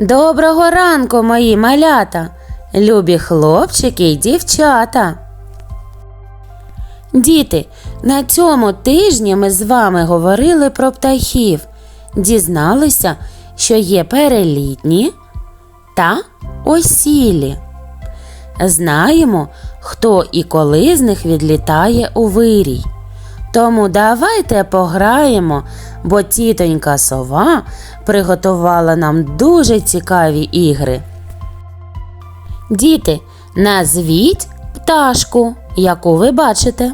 Доброго ранку, мої малята, любі хлопчики й дівчата. Діти, на цьому тижні ми з вами говорили про птахів, дізналися, що є перелітні та осілі. Знаємо, хто і коли з них відлітає у вирій. Тому давайте пограємо, бо тітонька сова приготувала нам дуже цікаві ігри. Діти, назвіть пташку, яку ви бачите.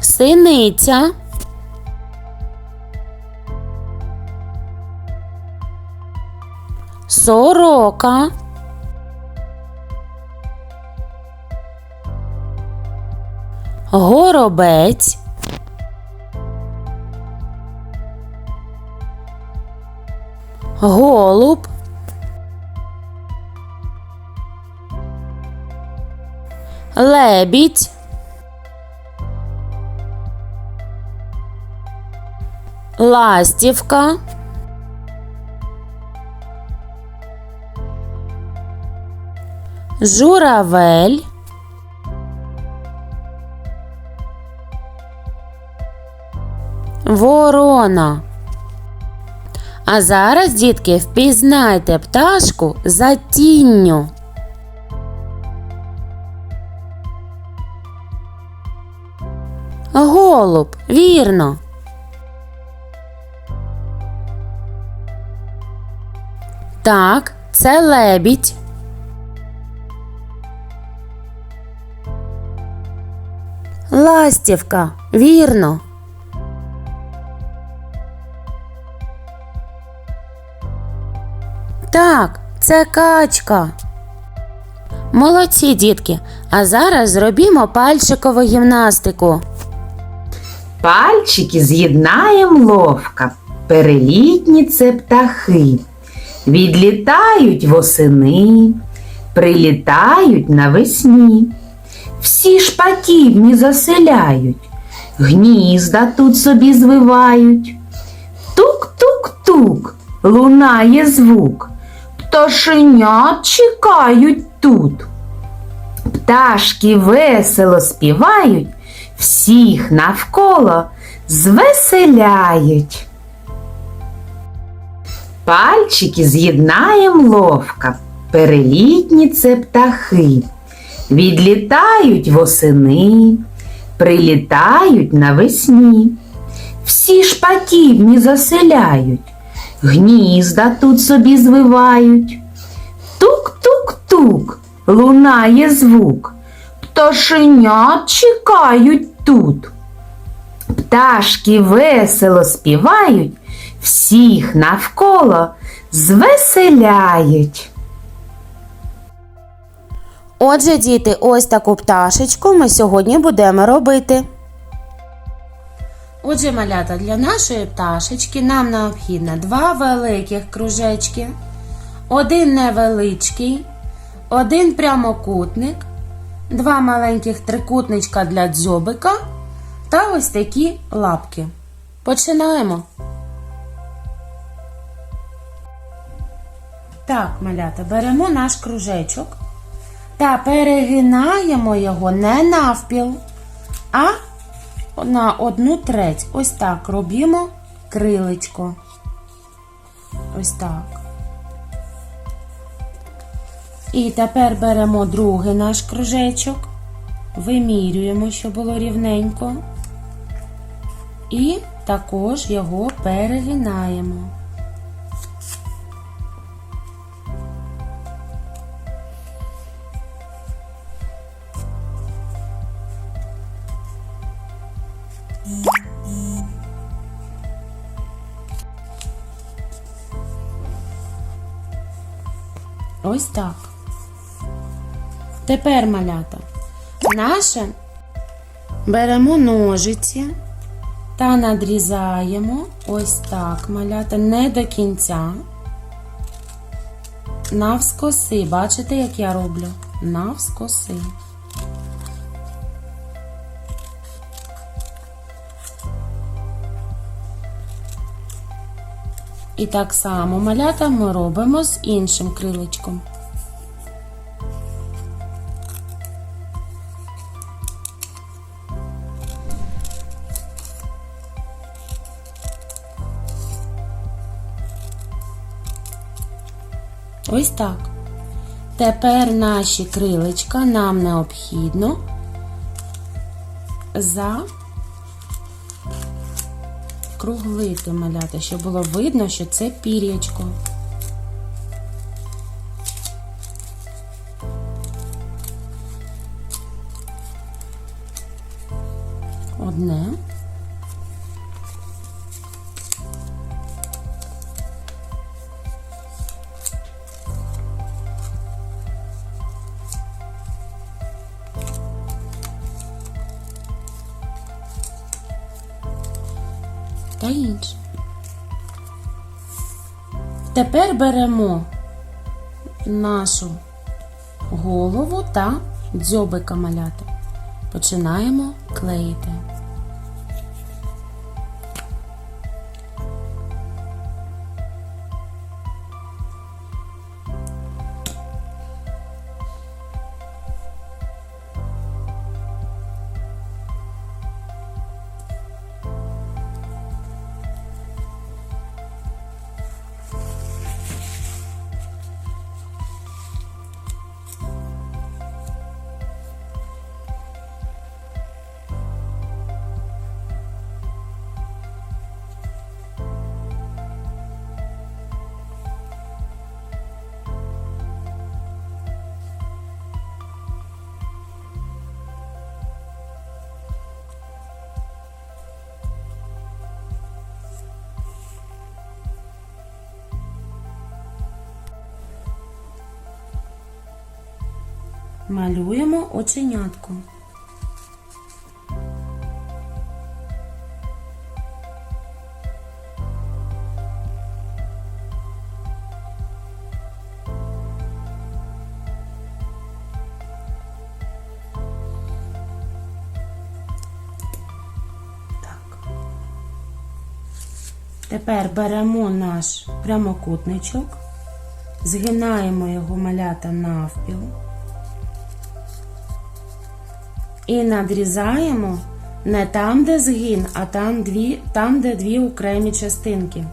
Синиця. Сорока. Горобець. Голуб. Лебідь. Ластівка. Журавель. Ворона. А зараз, дітки, впізнайте пташку за тінню. Голуб, вірно. Так, це лебідь. Ластівка, вірно. Так, це качка. Молодці, дітки. А зараз зробімо пальчикову гімнастику. Пальчики з'єднаєм ловка. Перелітні це птахи. Відлітають восени, прилітають навесні. Всі шпаківні заселяють, гнізда тут собі звивають. Тук-тук-тук лунає звук. Пташенят чекають тут. Пташки весело співають, всіх навколо звеселяють. Пальчики з'єднаєм ловка. Перелітні це птахи. Відлітають восени, прилітають навесні. Всі шпаківні заселяють, гнізда тут собі звивають. Тук-тук-тук лунає звук. Пташенят чекають тут. Пташки весело співають, всіх навколо звеселяють. Отже, діти, ось таку пташечку ми сьогодні будемо робити. Отже, малята, для нашої пташечки нам необхідно два великих кружечки, один невеличкий, один прямокутник, два маленьких трикутничка для дзьобика та ось такі лапки. Починаємо. Так, малята, беремо наш кружечок та перегинаємо його не навпіл, а на одну треть. Ось так робимо крилечко. Ось так. І тепер беремо другий наш кружечок, вимірюємо, щоб було рівненько. І також його перегинаємо. Ось так. Тепер малята. Наше беремо ножиці та надрізаємо ось так малята, не до кінця. Навскоси. Бачите, як я роблю? Навскоси. І так само малята ми робимо з іншим крилечком. Ось так. Тепер наші крилечка нам необхідно закруглити малята, щоб було видно, що це пір'ячко. Одне. Та інше. Тепер беремо нашу голову та дзьобика малята. Починаємо клеїти. Малюємо оченятку. Тепер беремо наш прямокутничок, згинаємо його малята навпіл. І надрізаємо не там, де згин, а там, дві, там де дві окремі частинки.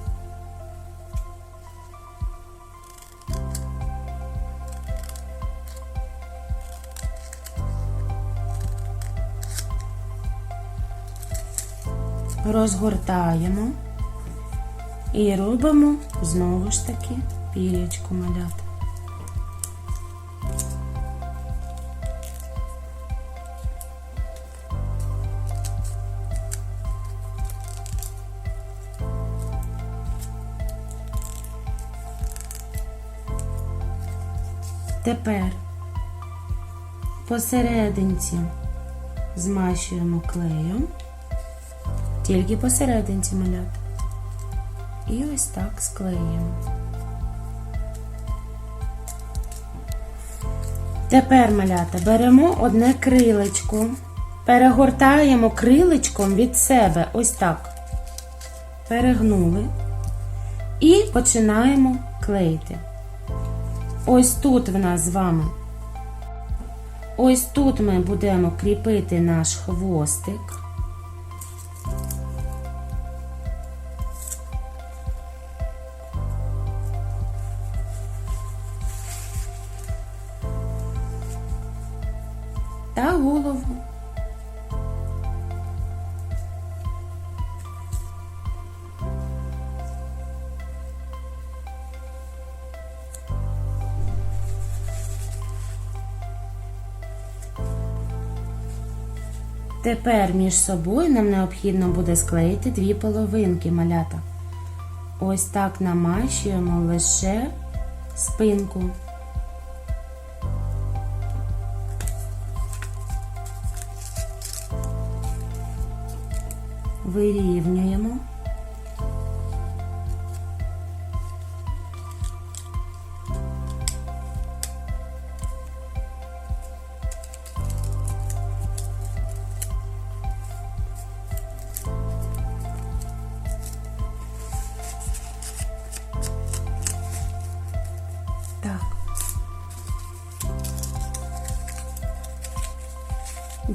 Розгортаємо і робимо знову ж таки пірячку маляти. Тепер посерединці змащуємо клеєм, тільки посерединці малята. І ось так склеюємо. Тепер малята беремо одне крилечко, перегортаємо крилечком від себе, ось так. Перегнули і починаємо клеїти. Ось тут в нас з вами. Ось тут ми будемо кріпити наш хвостик. Та голову. Тепер між собою нам необхідно буде склеїти дві половинки малята. Ось так намащуємо лише спинку. Вирівнюємо.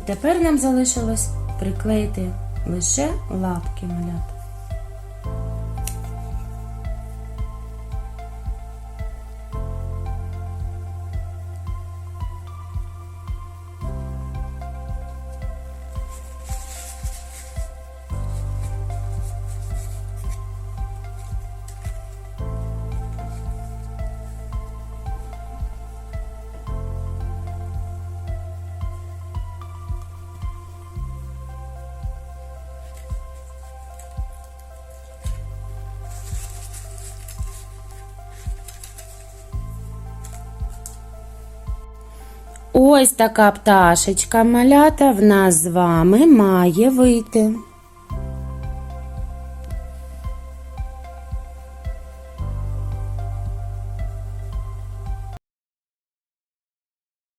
Тепер нам залишилось приклеїти лише лапки малят. Ось така пташечка малята в нас з вами має вийти.